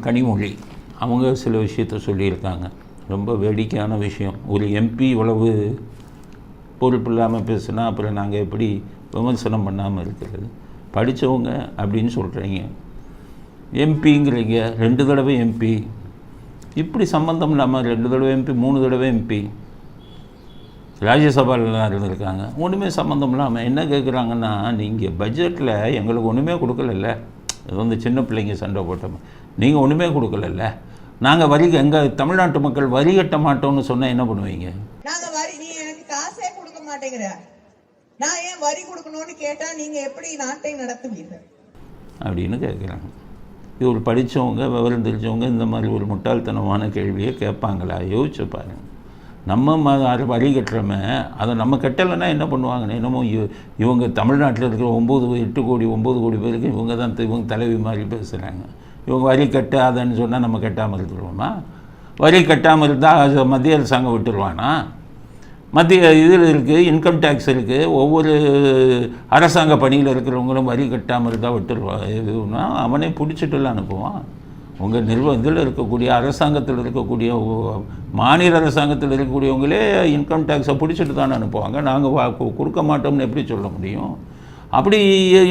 கனிமொழி. அவங்க சில விஷயத்த சொல்லியிருக்காங்க. ரொம்ப வேடிக்கையான விஷயம். ஒரு எம்பி இவ்வளவு பொறுப்பு இல்லாமல் பேசுனா அப்புறம் நாங்கள் எப்படி விமர்சனம் பண்ணாமல் இருக்கிறது? படித்தவங்க அப்படின்னு சொல்கிறீங்க எம்பிங்கிறீங்க ரெண்டு தடவை எம்பி இப்படி சம்மந்தம் இல்லாமல் ரெண்டு தடவை எம்பி மூணு தடவை எம்பி ராஜ்யசபாலெலாம் இருந்திருக்காங்க. ஒன்றுமே சம்மந்தம் இல்லாமல் என்ன கேட்குறாங்கன்னா நீங்கள் பட்ஜெட்டில் எங்களுக்கு ஒன்றுமே கொடுக்கலல்ல. இது வந்து சின்ன பிள்ளைங்க சண்டை போட்டோம் நீங்கள் ஒன்றுமே கொடுக்கலல்ல. நாங்கள் வரி எங்கள் தமிழ்நாட்டு மக்கள் வரி கட்ட மாட்டோம்னு சொன்னால் என்ன பண்ணுவீங்க? நாங்க வரி நீ எனக்கு காசே கொடுக்க மாட்டேங்கிற. நான் ஏன் வரி கொடுக்கணும்னு கேட்டா நீங்க எப்படி நாட்டை நடத்துவீர்கள்? அப்படின்னு கேட்குறாங்க இது ஒரு படித்தவங்க விவரம் தெரிஞ்சவங்க இந்த மாதிரி ஒரு முட்டாள்தனமான கேள்வியை கேட்பாங்களா? யோசிச்சு பாருங்க. நம்ம வரி கட்டுறோமே அதை நம்ம கட்டலைன்னா என்ன பண்ணுவாங்கன்னு? என்னமோ இவ- இவங்க தமிழ்நாட்டில் இருக்கிற ஒம்பது எட்டு கோடி ஒம்பது கோடி பேருக்கு இவங்க தான் இவங்க தலைவி மாதிரி பேசுகிறாங்க இவங்க வரி கட்டாதன்னு சொன்னால் நம்ம கட்டாமல் இருந்துருவோமா? வரி கட்டாமல் இருந்தால் அது மத்திய அரசாங்கம் விட்டுருவானா? மத்திய இதில் இருக்குது இன்கம் டேக்ஸ் இருக்குது ஒவ்வொரு அரசாங்க பணியில் இருக்கிறவங்களும் வரி கட்டாமல் இருந்தால் விட்டுருவா இதுனா அவனே பிடிச்சிட்டுல அனுப்புவான். உங்கள் நிர்வ இதில் இருக்கக்கூடிய அரசாங்கத்தில் இருக்கக்கூடிய மாநில அரசாங்கத்தில் இருக்கக்கூடியவங்களே இன்கம் டேக்ஸை பிடிச்சிட்டு தானே அனுப்புவாங்க. நாங்கள் வா கு- கொடுக்க மாட்டோம்னு எப்படி சொல்ல முடியும்? அப்படி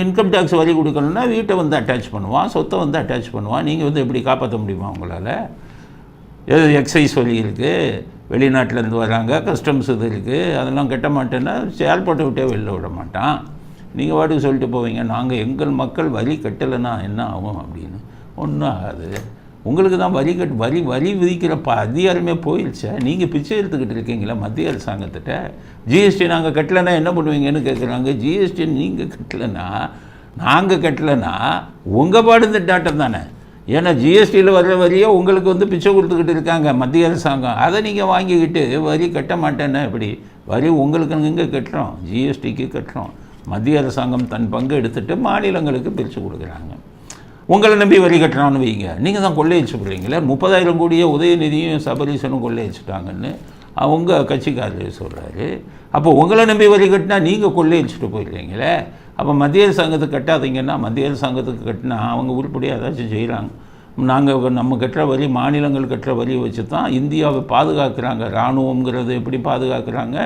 இன்கம் டேக்ஸ் வரி கொடுக்கணும்னா வீட்டை வந்து அட்டாச் பண்ணுவான் சொத்தை வந்து அட்டாச் பண்ணுவான். நீங்கள் வந்து எப்படி காப்பாற்ற முடியுமா உங்களால்? ஏதோ எக்ஸைஸ் வழி இருக்குது வெளிநாட்டிலேருந்து வராங்க கஸ்டம்ஸ் இது இருக்குது அதெல்லாம் கட்ட மாட்டேன்னா செயல்பட்டு விட்டே வெளில விட மாட்டான். நீங்கள் வாட்டுக்கு சொல்லிட்டு போவீங்க நாங்கள் எங்கள் மக்கள் வரி கட்டலைன்னா என்ன ஆகும் அப்படின்னு. ஒன்றும் ஆகாது. உங்களுக்கு தான் வரி கட் வரி வரி விதிக்கிற ப அதிகாரமே போயிடுச்சே நீங்கள் பிச்சை எடுத்துக்கிட்டு இருக்கீங்களா மத்திய அரசாங்கத்திட்ட? ஜிஎஸ்டி நாங்கள் கட்டலைன்னா என்ன பண்ணுவீங்கன்னு கேட்குறாங்க ஜிஎஸ்டி நீங்கள் கட்டலைன்னா நாங்கள் கட்டலைன்னா உங்கள் பாடு திட்டாட்டம் தானே. ஏன்னா ஜிஎஸ்டியில் வர்ற வரியை உங்களுக்கு வந்து பிச்சை கொடுத்துக்கிட்டு இருக்காங்க மத்திய அரசாங்கம். அதை நீங்கள் வாங்கிக்கிட்டு வரி கட்ட மாட்டேன்னா எப்படி? வரி உங்களுக்கு இங்கே கட்டுறோம்? ஜிஎஸ்டிக்கு கட்டுறோம். மத்திய அரசாங்கம் தன் பங்கு எடுத்துகிட்டு மாநிலங்களுக்கு பிரித்து கொடுக்குறாங்க. உங்களை நம்பி வரி கட்டுறான்னு வைங்க. நீங்கள் தான் கொள்ளையடிச்சுடுறீங்களே முப்பதாயிரம் கோடியே உதயநிதியும் சபரீசனும் கொள்ளையடிச்சிட்டாங்கன்னு அவங்க கட்சிக்காரர் சொல்கிறாரு அப்போ உங்களை நம்பி வரி கட்டினா நீங்கள் கொள்ளையடிச்சிட்டு போயிடுறீங்களே. அப்போ மத்திய அரசாங்கத்துக்கு கட்டாதீங்கன்னா மத்திய அரசாங்கத்துக்கு கட்டினா அவங்க உருப்படியாக ஏதாச்சும் செய்கிறாங்க நாங்கள் நம்ம கட்டுற வரி மாநிலங்கள் கட்டுற வரியை வச்சு தான் இந்தியாவை பாதுகாக்கிறாங்க. இராணுவங்கிறது எப்படி பாதுகாக்கிறாங்க?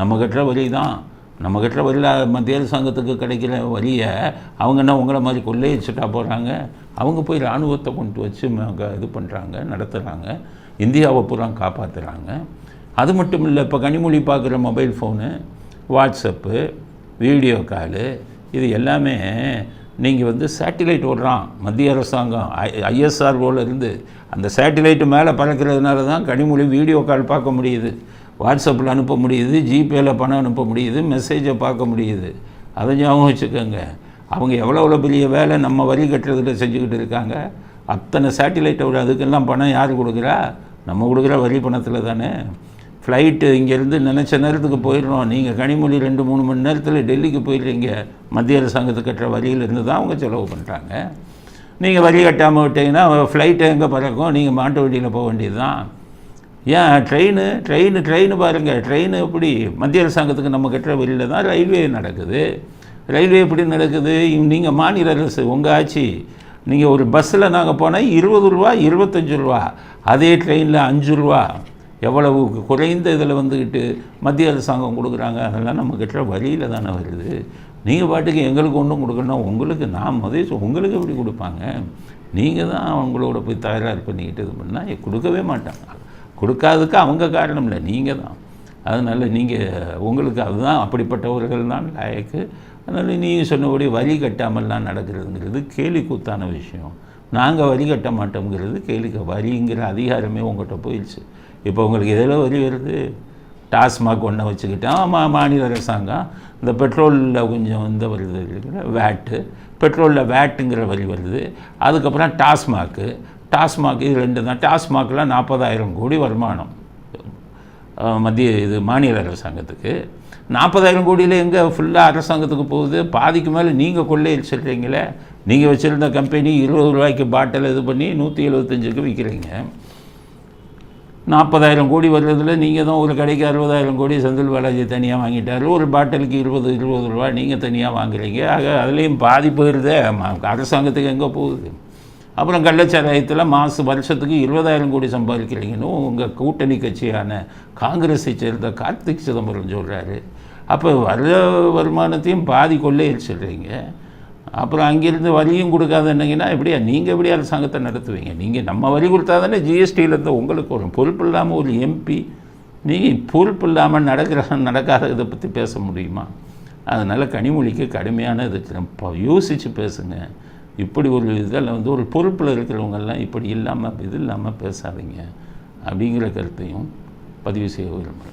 நம்ம கட்டுற வரி தான் நம்ம கட்டுற மத்திய அரசாங்கத்துக்கு கிடைக்கிற வழியை அவங்க என்ன உங்களை மாதிரி கொள்ளையடிச்சுட்டா போகிறாங்க அவங்க போய் இராணுவத்தை கொண்டு வச்சு ம- இது பண்ணுறாங்க நடத்துகிறாங்க இந்தியாவை பூரா காப்பாற்றுறாங்க அது மட்டும் இல்லை இப்போ கனிமொழி பார்க்குற mobile phone WhatsApp video call இது எல்லாமே நீங்கள் வந்து சேட்டிலைட் விடுறான் மத்திய அரசாங்கம் ஐ ஐஎஸ்ஆர் இருந்து அந்த சேட்டிலைட்டு மேலே பறக்கிறதுனால தான் கனிமொழி வீடியோ கால் பார்க்க முடியுது. வாட்ஸ்அப்பில் அனுப்ப முடியுது ஜிபேயில் பணம் அனுப்ப முடியுது மெசேஜை பார்க்க முடியுது. அதை ஞாபகம் வச்சுக்கோங்க. அவங்க எவ்வளோ எவ்வளோ பெரிய வேலை நம்ம வரி கட்டுறதுல செஞ்சுக்கிட்டு இருக்காங்க. அத்தனை சேட்டிலைட்டை விட அதுக்கெல்லாம் பணம் யார் கொடுக்குறா? நம்ம கொடுக்குற வரி பணத்தில் தானே. ஃப்ளைட்டு இங்கேருந்து நினச்ச நேரத்துக்கு போயிடுறோம். நீங்கள் கனிமொழி ரெண்டு மூணு மணி நேரத்தில் டெல்லிக்கு போயிடுறீங்க. மத்திய அரசாங்கத்துக்கு கட்டுற வரியிலிருந்து தான் அவங்க செலவு பண்ணுறாங்க நீங்கள் வரி கட்டாமல் விட்டீங்கன்னா ஃப்ளைட்டு எங்கே பறக்கும்? நீங்கள் மாட்டு வண்டியில் போக வேண்டியது தான் ஏன் ட்ரெயின் ட்ரெயின் ட்ரெயின் பாருங்கள் ட்ரெயின் எப்படி மத்திய அரசாங்கத்துக்கு நம்ம கட்டுற வழியில் தான் ரயில்வே நடக்குது. ரயில்வே எப்படி நடக்குது? நீங்கள் மாநில அரசு உங்கள் ஆட்சி நீங்கள் ஒரு பஸ்ஸில் நாங்கள் போனால் இருபது ரூபா இருபத்தஞ்சு ரூபா அதே ட்ரெயினில் அஞ்சு ரூபா. எவ்வளவு குறைந்த இதில் வந்துக்கிட்டு மத்திய அரசாங்கம் கொடுக்குறாங்க அதெல்லாம் நம்ம கட்டுற வழியில் தானே வருது. நீங்கள் பாட்டுக்கு எங்களுக்கு ஒன்றும் கொடுக்கணும் உங்களுக்கு நான் முதல் உங்களுக்கு எப்படி கொடுப்பாங்க? நீங்கள் தான் அவங்களோட போய் தகராறு பண்ணிக்கிட்டு இது பண்ணால் கொடுக்கவே மாட்டாங்க. கொடுக்காததுக்கு அவங்க காரணம் இல்லை நீங்கள் தான். அதனால் நீங்கள் உங்களுக்கு அதுதான் அப்படிப்பட்டவர்கள் தான் லாயக்கு. அதனால் நீங்கள் சொன்னபடி வரி கட்டாமல்லாம் நடக்கிறதுங்கிறது கேலி கூத்தான விஷயம். நாங்கள் வரி கட்ட மாட்டோங்கிறது கேலிக்க வரிங்கிற அதிகாரமே உங்கள்கிட்ட போயிடுச்சு. இப்போ உங்களுக்கு எதில் வரி வருது? டாஸ்மாக் ஒன்றை வச்சுக்கிட்டேன் மா மாநில அரசாங்கம். இந்த பெட்ரோலில் கொஞ்சம் இந்த வருது இருக்கிற வேட்டு பெட்ரோலில் வேட்டுங்கிற வரி வருது. அதுக்கப்புறம் டாஸ்மாக்கு. டாஸ்மாக் இது ரெண்டு தான். டாஸ்மாகில் நாற்பதாயிரம் கோடி வருமானம். மத்திய இது மாநில அரசாங்கத்துக்கு. நாற்பதாயிரம் கோடியில் எங்கே ஃபுல்லாக அரசாங்கத்துக்கு போகுது? பாதிக்கு மேலே நீங்கள் கொள்ளையடிச்சிடுறீங்களே நீங்கள் வச்சுருந்த கம்பெனி இருபது ரூபாய்க்கு பாட்டில் இது பண்ணி நூற்றி எழுபத்தஞ்சுக்கு விற்கிறீங்க நாற்பதாயிரம் கோடி வர்றதில் நீங்கள் தான் ஒரு கடைக்கு அறுபதாயிரம் கோடி செந்தில் பாலாஜி தனியாக வாங்கிட்டார். ஒரு பாட்டிலுக்கு இருபது இருபது ரூபா நீங்கள் தனியாக வாங்குறீங்க. ஆக அதுலேயும் பாதிப்பு இருதே அரசாங்கத்துக்கு எங்கே போகுது? அப்புறம் கள்ளச்சாராயத்தில் மாசு வருஷத்துக்கு இருபதாயிரம் கோடி சம்பாதிக்கிறீங்கன்னு உங்கள் கூட்டணி கட்சியான காங்கிரஸை சேர்ந்த கார்த்திக் சிதம்பரம் சொல்கிறாரு அப்போ வர்ற வருமானத்தையும் பாதி கொள்ளையடிச்சிடுறீங்க. அப்புறம் அங்கேருந்து வரியும் கொடுக்காதுன்னீங்கன்னா எப்படியா நீங்கள் எப்படி அரசாங்கத்தை நடத்துவீங்க? நீங்கள் நம்ம வரி கொடுத்தா தானே ஜிஎஸ்டியிலேருந்து உங்களுக்கு வரும். பொறுப்பு இல்லாமல் ஒரு எம்பி நீங்கள் பொறுப்பு இல்லாமல் நடக்கிற நடக்காத இதை பற்றி பேச முடியுமா? அதனால் கனிமொழிக்கு கடுமையான இது. யோசித்து பேசுங்க. இப்படி ஒரு இதில் வந்து ஒரு பொறுப்பில் இருக்கிறவங்கெல்லாம் இப்படி இல்லாமல் இது இல்லாமல் பேசாதீங்க. அப்படிங்கிற கருத்தையும் பதிவு செய்ய விரும்புகிறேன்.